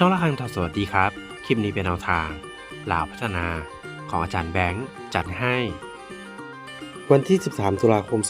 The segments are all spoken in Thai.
ช่องละคังทอสวัสดีครับ คลิปนี้เป็นแนวทางลาวพัฒนาของอาจารย์แบงค์จัดให้ วันที่ 13 ตุลาคม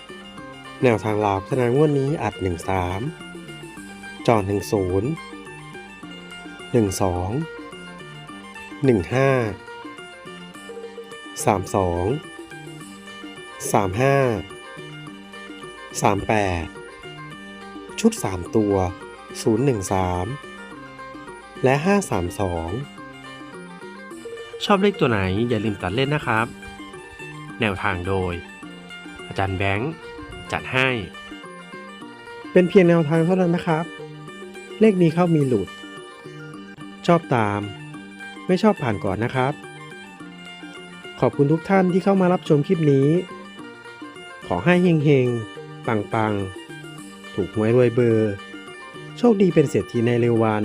2568 แนวทางลาวพัฒนางวดนี้อัด 13 จอด10 12 15 32 35 38 ชุด 3 ตัว 013 และ 532 ชอบเลขตัวไหนอย่าลืมตัดเล่นนะครับ แนวทางโดย อาจารย์แบงค์ จัดให้ เป็นเพียงแนวทางเท่านั้นนะครับ เลขมีเข้ามีหลุด ชอบตาม ไม่ชอบผ่านก่อนนะครับ ขอบคุณทุกท่านที่เข้ามารับชมคลิปนี้ ขอให้เฮงๆ ปังๆ ถูกหวยรวยเบอร์ โชคดีเป็นเศรษฐีในเร็ววัน